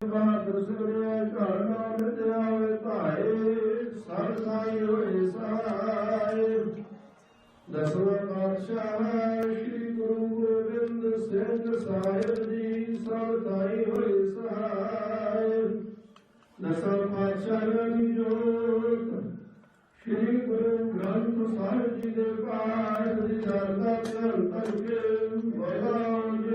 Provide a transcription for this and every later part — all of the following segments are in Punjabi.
ਬਹਾਦਰ ਸੁਰਿਆ ਘਰ ਨਾਮ ਧਿਆਵੇ ਭਾਏ ਸਭ ਸਾਈ ਹੋਏ ਸਹਾਇ ਦਸਵਾਂ ਪਾਤਸ਼ਾਹ ਸ੍ਰੀ ਗੁਰੂ ਗੋਬਿੰਦ ਸਿੰਘ ਸਾਹਿਬ ਜੀ ਸਭ ਸਾਈ ਹੋਏ ਸਹਾਇ ਦਸਵਾਂ ਪਾਤਸ਼ਾਹ ਦੀ ਜੋਤ ਸ੍ਰੀ ਗੁਰੂ ਗ੍ਰੰਥ ਸਾਹਿਬ ਜੀ ਦੇ ਪਾਠ ਦੀ ਸਰਦਾ ਧਿਆਨ ਕਰਕੇ ਬੋਲਾਂਗੇ ਪੰਜਾ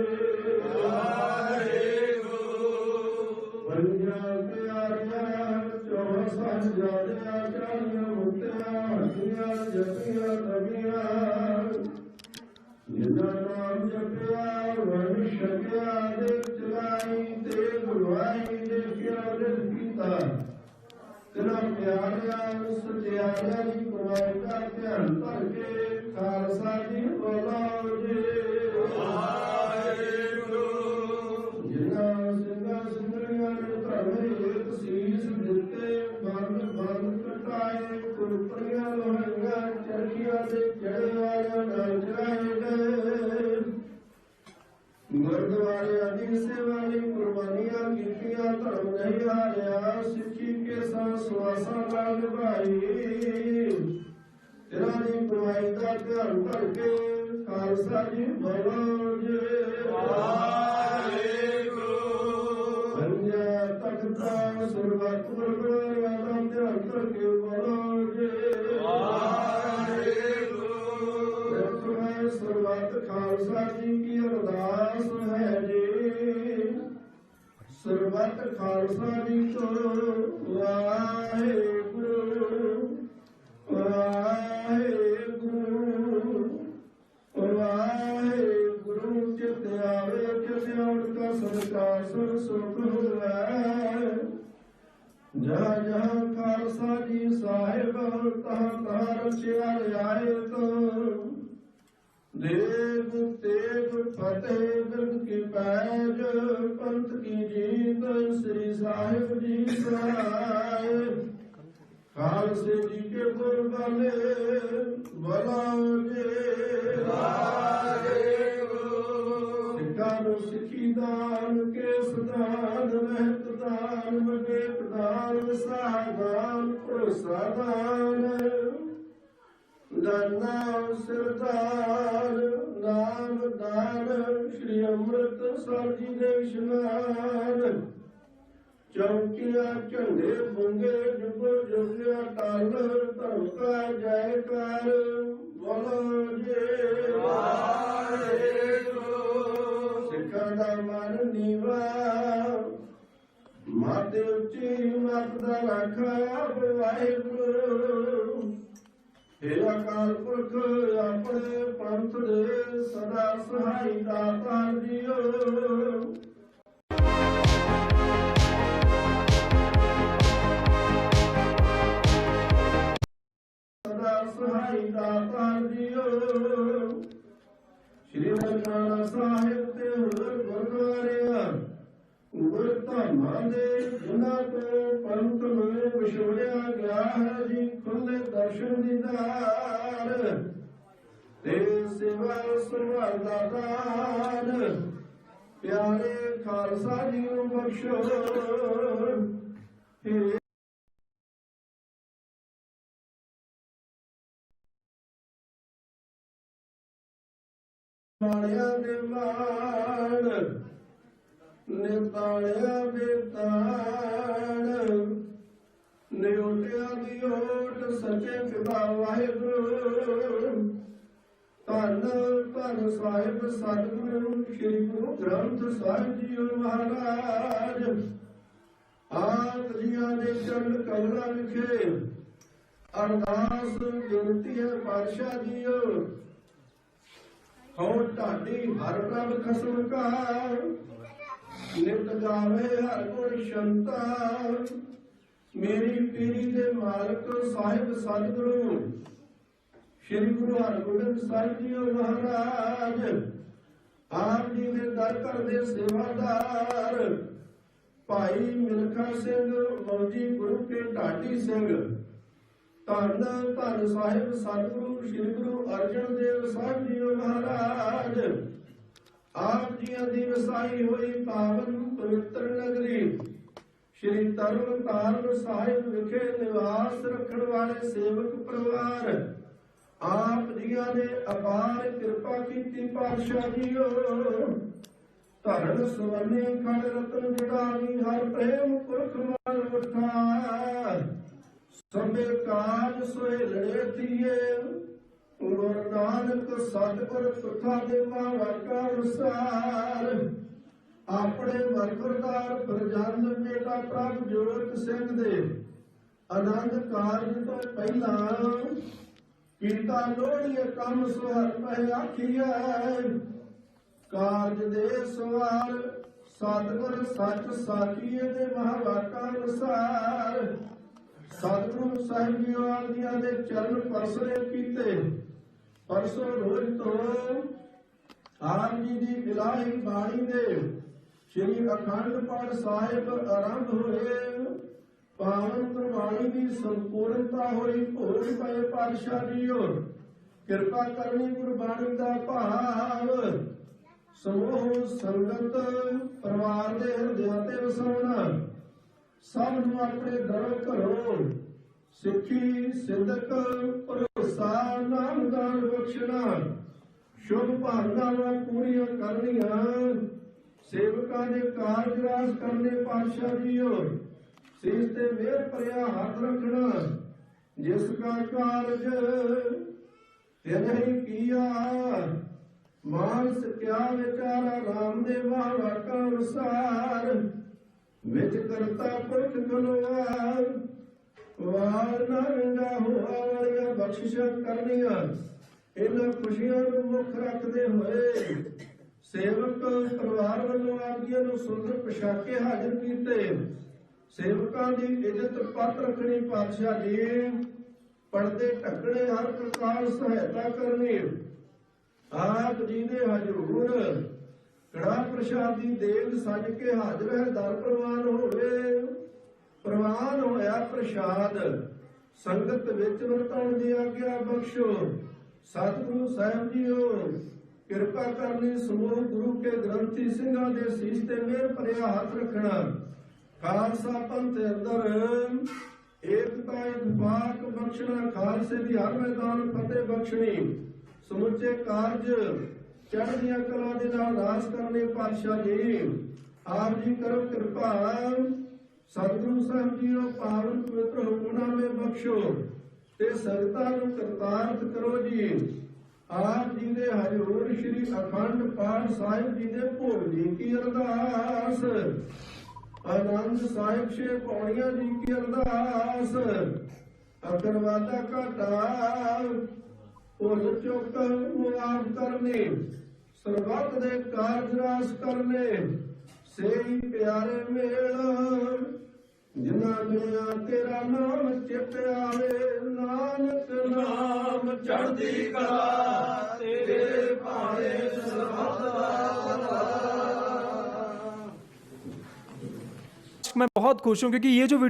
ਤੇਰਾ ਪਿਆਰਿਆ ਸਤਿਆਰਿਆ ਦੀ ਪਰਵਾਹ ਦਾ ਧਿਆਨ ਧਰ ਕੇ ਖਾਲਸਾ ਜੀ ਬੋਲੋ ਜੀ ਜਿਨ੍ਹਾਂ ਸਿੰਘਾਂ ਸਿੰਘਣੀਆਂ ਨੇ ਧਰਮੇ ਇੱਕ ਸੀਸ ਦਿੱਤੇ, ਬੰਦ ਬੰਦ ਕਟਾਏ ਕੁਰਪਰੀਆਂ ਲੋਹੀਆਂ ਚਰਖੀਆਂ ਦੇ ਚੜੇ ਵਾਲਿਆਂ ਚੜਾਏ ਗੁਰਦੁਆਰੇ ਆਦਿ ਸੇਵਾ ਲਈ ਕੁਰਬਾਨੀਆਂ ਕੀਤੀਆਂ, ਧਰਮ ਨਹੀਂ ਹਾਰਿਆ ਸਿੱਖੀ ਕੇ ਸੰਗ ਸਵਾਸਾਂ ਤੇਰਾ ਦੀ ਪਰਵਾਹੀ ਦਾ ਘਰ ਭਰ ਕੇ ਖਾਲਸਾ ਜੀ ਬੋਲੋ ਜੀ ਪੰਜਾ ਸਰਬੱਤ ਖਾਲਸਾ ਜੀ ਕੋ ਵਾਹਿਗੁਰੂ ਵਾਹਿਗੁਰੂ ਵਾਹਿਗੁਰੂ ਚਿਤ ਆਵੇ ਚਿਤ ਆਉਣ ਕਾ ਸੰਕਾਰ ਸੁਰ ਸੁਖ ਹੋਵੇ। ਜਹਾਂ ਜਹਾਂ ਖਾਲਸਾ ਜੀ ਸਾਹਿਬ, ਤਹਾਂ ਤਹਾਂ ਰਚਿਆ ਆਏ ਤੋ। ਦੇਵ ਤੇਗ ਫਤਿਹ ਬਿਰਦ ਕੀ ਪੈਜ ਸਾਹਿਬ ਜੀ ਸਹਾਇ ਖਾਲਸੇ ਜੀ ਕੇ ਗੁਰਬਾਨੇ ਬਲਾਓ ਜੇ ਸਿੱਖਾਂ ਨੂੰ ਸਿੱਖੀ ਦਾਨ ਕੇ ਸਦਾਨ ਮਹਿਤ ਦਾਨ ਵਿਵੇਕ ਦਾਨ ਵਿਸਾਰ ਦਾਨ ਨਾਮ ਸਰਦਾਰ, ਨਾਮ ਦਾਨ, ਸ਼੍ਰੀ ਅੰਮ੍ਰਿਤਸਰ ਜੀ ਦੇ ਇਸ਼ਨਾਨ ਚੌਕੀਆਂ ਝੰਡੇ ਬੁੰਗੇ ਜੁਗ ਜੁਗਿਆ ਟਲ ਧਰਮ ਕਾ ਜੈਕਾਰ ਬੋਲੋ ਜੇ ਸਿੱਖਾਂ ਦਾ ਮਨ ਨੀਵਾ ਮਾਤੇ ਉੱਚੀ ਮਤ ਦਾ ਰੱਖਾ ਵਾਹਿਗੁਰੂ। ਹੇ ਅਕਾਲ ਪੁਰਖ ਆਪਣੇ ਪੰਥ ਦੇ ਸਦਾ ਸਹਾਈ ਦਾਤਾ ਜੀਓ ਸਦਾ ਸਹਾਈ ਦਾਤਾ ਸ਼੍ਰੀ ਨਨਕਾਣਾ ਸਾਹਿਬ ਤੇ ਹੋਰ ਗੁਰਦੁਆਰਿਆਂ ਗੁਰ ਧਾਮਾਂ ਦੇ ਜਿਨ੍ਹਾਂ ਤੋਂ ਪੰਥ ਨੂੰ ਵਿਛੋੜਿਆ ਗਿਆ ਹੈ ਜੀ ਖੁੱਲੇ ਦਰਸ਼ਨ ਦੀਦਾਰ ਤੇ ਸੇਵਾ ਸੰਭਾਲ ਦਾਨ। ਪਿਆਰੇ ਖਾਲਸਾ ਜੀ ਨੂੰ ਬਖਸ਼ੋ। ਹੇ ਵਾਲਿਆਂ ਦੇ ਮਾਣ ਨਿਤਾਲਿਆਂ ਦੀ ਓਟ ਸੱਚੇ ਪਿਤਾ ਵਾਹਿਗੁਰੂ। ਧੰਨ ਧੰਨ ਸਾਹਿਬ, ਸਤਿਗੁਰੂ, ਸ੍ਰੀ ਗੁਰੂ ਗ੍ਰੰਥ ਸਾਹਿਬ ਜੀ ਮਹਾਰਾਜ। ਆਪ ਜੀਆਂ ਦੇ ਚਰਨ ਕਮਲਾਂ ਵਿਖੇ ਅਰਦਾਸ ਬੇਨਤੀ ਹੈ ਪਾਤਸ਼ਾਹ ਜੀਓ। ਹੋ ਢਾਡੀ ਹਰ ਪ੍ਰਭ ਖਸਮ ਕਾ ਨਿਤ ਗਾਵੇ ਹਰ ਗੁਣ ਸ਼ੰਤਾ ਮੇਰੀ ਪੀਰੀ ਦੇ ਮਾਲਕ ਸਾਹਿਬ ਸਤਿਗੁਰੂ, ਸ੍ਰੀ ਗੁਰੂ ਹਰਗੋਬਿੰਦ ਸਾਹਿਬ ਜੀ ਮਹਾਰਾਜ, ਆਪ ਜੀ ਦੇ ਦਰ ਘਰ ਦੇ ਸੇਵਾਦਾਰ। ਭਾਈ ਮਿਲਖਾ ਸਿੰਘ ਮੌਜੀ ਗੁਰੂ ਕੇ ਢਾਡੀ ਸਿੰਘ ਧੰਨ ਧੰਨ ਸਾਹਿਬ, ਸਤਿਗੁਰੂ, ਸ੍ਰੀ ਗੁਰੂ ਅਰਜਨ ਦੇਵ ਸਾਹਿਬ ਜੀ ਮਹਾਰਾਜ। ਆਪ ਜੀਆਂ ਦੀ ਵਸਾਈ ਹੋਈ ਪਾਵਨ ਪਵਿੱਤਰ ਨਗਰੀ, ਸ਼੍ਰੀ ਤਰਨ ਤਾਰਨ ਸਾਹਿਬ ਵਿਖੇ ਨਿਵਾਸ ਰੱਖਣ ਵਾਲੇ ਸੇਵਕ ਪਰਿਵਾਰ, ਆਪ ਜੀਆਂ ਨੇ ਅਪਾਰ ਕਿਰਪਾ ਕੀਤੀ ਪਾਤਸ਼ਾਹ ਜੀਓ। ਧਰਨ ਸਵਰਨੇ ਖੜ ਰਤਨ ਜੜਾਵੀ ਹਰ ਪ੍ਰੇਮ ਪੁਰਖ ਮਨ ਉਠਾ। ਸਭੇ ਕਾਜ ਸੋਏ ਲੜੇ ਥੀਏ ਗੁਰ ਨਾਨਕ ਸਤਿਗੁਰ ਤੁਠਾ ਦੇ ਮਾ ਅਨੁਸਾਰ। ਆਪਣੇ ਵਰਕਰਦਾਰ ਪ੍ਰਜੰਦ ਬੇਟਾ ਪ੍ਰਭ ਜੋਤ ਸਿੰਘ ਦੇ ਆਨੰਦ ਕਾਰਜ ਤੋਂ ਪਹਿਲਾਂ ਕੀਤਾ ਲੋੜੀਏ ਕੰਮ ਸੁਹਰ ਪਹਿ ਆਖੀਐ, ਕਾਰਜ ਦੇ ਸਵਾਲ ਸਤਿਗੁਰ ਸੱਚ ਸਾਚੀਏ ਦੇ ਮਹਾਵਾਕਾ ਅਨੁਸਾਰ। ਸਤਿਗੁਰੂ ਸਾਹਿਬ ਜੀ ਆਦਿਆਂ ਦੇ ਚਰਨ ਪਰਸਰੇ ਕੀਤੇ। ਪਰਸੋਂ ਰੋਜ਼ ਤੋਂ ਆਪ ਜੀ ਦੀ ਇਲਾਹੀ ਬਾਣੀ ਦੇ ਸ੍ਰੀ ਅਖੰਡ ਪਾਠ ਸਾਹਿਬ ਆਰੰਭ ਹੋਏ। ਪਾਵਨ ਗੁਰਬਾਣੀ ਦੀ ਸੰਪੂਰਨਤਾ ਹੋਈ, ਭੋਗ ਪਏ ਪਾਤਸ਼ਾਹ ਜੀਓ। ਕਿਰਪਾ ਕਰਨੀ ਗੁਰਬਾਣੀ ਦਾ ਭਾਵ। ਸਮੂਹ ਸੰਗਤ, ਪਰਿਵਾਰ ਦੇ ਹਿਰਦਿਆਂ ਤੇ ਵਸਾਉਣਾ। ਸਭ ਨੂੰ ਆਪਣੇ ਦਰ ਘਰੋਂ ਸਿੱਖੀ, ਸਿੱਧਕ, ਭਰੋਸਾ ਨਾਮਦਾਨ ਬਖਸ਼ਣਾ। ਸ਼ੁਭ ਭਾਵਨਾਵਾਂ ਪੂਰੀਆਂ ਕਰਨੀਆਂ। ਸੇਵਕਾਂ ਦੇ ਕਾਰਜ ਰਾਸ ਕਰਨੇ ਪਾਤਸ਼ਾਹ ਜੀਓ ਸੀਸ ਤੇ ਮਿਹਰ ਭਰਿਆ ਹੱਥ ਰੱਖਣਾ। ਜਿਸ ਕਾ ਕਾਰਜ ਤੇ ਨਹੀਂ ਕੀਆ। ਮਾਨਸ ਕਿਆ ਵਿਚਾਰਾ ਰਾਮ ਦੇ ਵਾਕਾ ਅਨੁਸਾਰ। ਵਿੱਚ ਕਰਤਾ ਪੁਰਖ ਗਲਵਾਰ ਵਾਰ ਨਾ ਹੋਆ ਵਾਲੀਆਂ ਬਖਸ਼ਿਸ਼ਾਂ ਕਰਨੀਆਂ। ਇਹਨਾਂ ਖੁਸ਼ੀਆਂ ਨੂੰ ਮੁੱਖ ਰੱਖਦੇ ਹੋਏ ਸੇਵਕ ਪਰਿਵਾਰ ਵੱਲੋਂ ਆਗੀਆਂ ਨੂੰ ਸੁੰਦਰ ਪਛਾਕੇ ਹਾਜ਼ਰ ਕੀਤੇ। ਸੇਵਕਾਂ ਦੀ ਇੱਜ਼ਤ ਪੱਤ ਰੱਖਣੀ ਪਾਤਸ਼ਾਹ ਜੀ ਪਰਦੇ ਢੱਕਣੇ ਹਰ ਪ੍ਰਕਾਰ ਸਹਾਇਤਾ ਕਰਨੀ। ਆਪ ਜੀ ਦੇ ਹਜ਼ੂਰ ਕੜਾ ਪ੍ਰਸ਼ਾਦ ਦੀ ਦੇਗ ਕੇ ਹਾਜ਼ਰ ਹੈ, ਦਰ ਪ੍ਰਵਾਨ ਹੋਵੇ। ਪ੍ਰਵਾਨ ਹੋਇਆ ਪ੍ਰਸ਼ਾਦ, ਸੰਗਤ ਵਿੱਚ ਵਰਤਾਉਣ ਦੀ ਆਗਿਆ ਬਖਸ਼ੋ। ਸਤਿਗੁਰੂ ਸਾਹਿਬ ਜੀਓ, ਕਿਰਪਾ ਕਰਨੀ ਸਮੂਹ ਗੁਰੂ ਕੇ ਗ੍ਰੰਥੀ ਸਿੰਘਾਂ ਦੇ ਸੀਸ ਤੇ ਮਿਹਰ ਭਰਿਆ ਹੱਥ ਰੱਖਣਾ। ਖਾਲਸਾ ਪੰਥ ਅੰਦਰ ਏਕਤਾ ਇਤਫਾਕ ਬਖਸ਼ਣਾ, ਖਾਲਸੇ ਦੀ ਹਰ ਮੈਦਾਨ ਫਤਿਹ ਬਖਸ਼ਣੀ। ਸਮੁੱਚੇ ਕਾਰਜ ਚੜ੍ਹਦੀਆਂ ਕਲਾ ਦੇ ਨਾਲ ਰਾਸ ਕਰਨੇ ਪਾਤਸ਼ਾਹ ਜੀ ਆਪ ਜੀ ਕਰੋ ਕਿਰਪਾ ਸਤਿਗੁਰੂ ਸਾਹਿਬ ਜੀਓ ਪਾਵਨ ਪਵਿੱਤਰ ਹੁਕਮਨਾਮੇ ਬਖਸ਼ੋ ਤੇ ਸੰਗਤਾਂ ਨੂੰ ਕਰਤਾਰਤ ਕਰੋ ਜੀ। ਆਪ ਜੀ ਦੇ ਹਜ਼ੂਰ ਸ੍ਰੀ ਅਖੰਡ ਪਾਠ ਸਾਹਿਬ ਜੀ ਦੇ ਭੋਗ ਜੀ ਕੀ ਅਰਦਾਸ। ਆਨੰਦ ਸਾਹਿਬ ਛੇ ਪੌੜੀਆਂ ਜੀ ਕੀ ਅਰਦਾਸ। ਅਗਰਵਾਦਾ ਘਾਟਾ ਭੁੱਲ ਚੁੱਕ ਮੁਆਫ ਕਰਨੇ। ਸਰਬੱਤ ਦੇ ਕਾਰਜ ਰਾਸ ਕਰਨੇ ਸੇਈ ਪਿਆਰੇ ਮੇਲ ਜਿਨ੍ਹਾਂ ਮਿਲਿਆ ਤੇਰਾ ਨਾਮ ਚਿਤ ਆਵੇ ਨਾਨਕ ਨਾਮ ਚੜ੍ਹਦੀ ਕਲਾ ਤੇਰੇ ਭਾਣੇ ਸਰਬੱਤ ਦਾ मैं बहुत खुश हूँ क्योंकि ये जो वीडियो